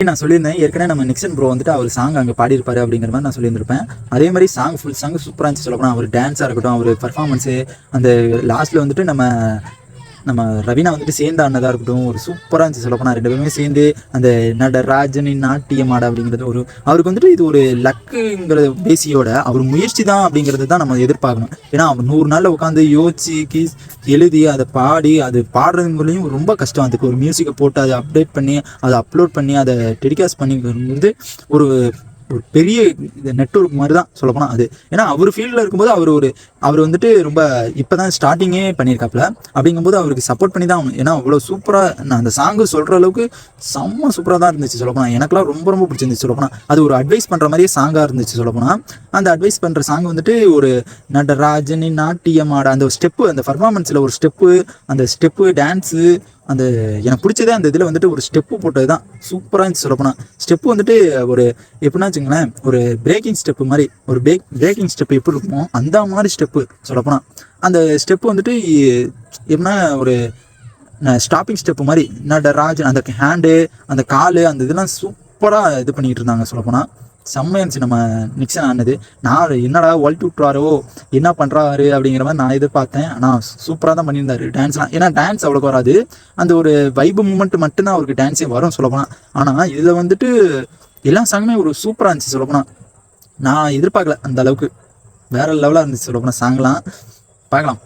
நான் சொல்லியிருந்தேன் ஏற்கனவே நம்ம நிக்சன் ப்ரோ வந்துட்டு அவர் சாங் அங்கே பாடியிருப்பாரு அப்படிங்கிற மாதிரி நான் சொல்லியிருந்திருப்பேன். அதே மாதிரி சாங் ஃபுல் சாங் சூப்பராக இருந்துச்சு சொல்லப்போனால் அவர் டான்ஸாக இருக்கட்டும் அவர் பர்ஃபார்மன்ஸு அந்த லாஸ்ட்டில் வந்துட்டு நம்ம நம்ம ரவீனா வந்துட்டு சேர்ந்து ஆனதாக இருக்கட்டும் ஒரு சூப்பராக இருந்துச்சு சொல்லப்போனால் ரெண்டு பேருமே சேர்ந்து அந்த நடராஜனின் ராஜனின் நாட்டியமாட அப்படிங்கிறது ஒரு அவருக்கு வந்துட்டு இது ஒரு லக்குங்கிற பேசியோட அவர் முயற்சி தான் அப்படிங்கிறது தான் நம்ம எதிர்பார்க்கணும். ஏன்னா அவர் நூறு நாளில் உட்காந்து யோசிச்சு கீஸ் எழுதி அதை பாடி அது பாடுறதுங்களையும் ரொம்ப கஷ்டம். அதுக்கு ஒரு மியூசிக்கை போட்டு அதை அப்டேட் பண்ணி அதை அப்லோட் பண்ணி அதை டெலிகாஸ்ட் பண்ணி வந்து ஒரு ஒரு பெரிய நெட்ஒர்க் மாதிரி தான் சொல்லப்போனால் அது. ஏன்னா அவர் ஃபீல்டில் இருக்கும்போது அவர் ஒரு அவர் வந்துட்டு ரொம்ப இப்போ தான் ஸ்டார்டிங்கே பண்ணியிருக்காப்புல. அப்படிங்கும்போது அவருக்கு சப்போர்ட் பண்ணி தான் ஆகணும். ஏன்னா அவ்வளோ சூப்பராக நான் அந்த சாங்கு சொல்கிற அளவுக்கு செம்ம சூப்பராக தான் இருந்துச்சு சொல்லப்போனால் எனக்குலாம் ரொம்ப ரொம்ப பிடிச்சிருந்துச்சு சொல்லப்போனால் அது ஒரு அட்வைஸ் பண்ணுற மாதிரியே சாங்காக இருந்துச்சு சொல்லப்போனால் அந்த அட்வைஸ் பண்ணுற சாங் வந்துட்டு ஒரு நடராஜனின் நாட்டியம் அந்த ஸ்டெப்பு அந்த பர்ஃபார்மன்ஸில் ஒரு ஸ்டெப்பு அந்த ஸ்டெப்பு டான்ஸு அந்த எனக்கு பிடிச்சதே அந்த இதில் வந்துட்டு ஒரு ஸ்டெப்பு போட்டது தான் சூப்பராக இருந்துச்சு சொல்லப்போனால் ஸ்டெப்பு வந்துட்டு ஒரு எப்படின்னா வச்சுங்களேன் ஒரு பிரேக்கிங் ஸ்டெப்பு மாதிரி ஒரு பிரேக் பிரேக்கிங் ஸ்டெப்பு எப்படி இருக்குமோ அந்த மாதிரி ஸ்டெப்பு சொல்லப்போனால் அந்த ஸ்டெப்பு வந்துட்டு எப்படின்னா ஒரு ஸ்டாப்பிங் ஸ்டெப்பு மாதிரி நடராஜ் அந்த ஹேண்டு அந்த காலு அந்த இதெல்லாம் சூப்பராக இது பண்ணிக்கிட்டு இருந்தாங்க சொல்லப்போனால் செம்மையா இருந்துச்சு. நம்ம நிக்சன் ஆனது நான் என்னடா ஒல்ட்டி விட்டுறாரோ என்ன பண்ணுறாரு அப்படிங்கிற மாதிரி நான் எதிர்பார்த்தேன். ஆனால் சூப்பராக தான் பண்ணியிருந்தாரு. டான்ஸ்லாம் ஏன்னா டான்ஸ் அவ்வளோக்கு வராது. அந்த ஒரு வைபு மூமெண்ட் மட்டும்தான் அவருக்கு டான்ஸே வரும் சொல்லப்போனால் ஆனால் இதில் வந்துட்டு எல்லா சாங்குமே ஒரு சூப்பராக இருந்துச்சு சொல்லப்போனால் நான் எதிர்பார்க்கல அந்த அளவுக்கு. வேற லெவலாக இருந்துச்சு சொல்லப்போனால் சாங்லாம் பார்க்கலாம்.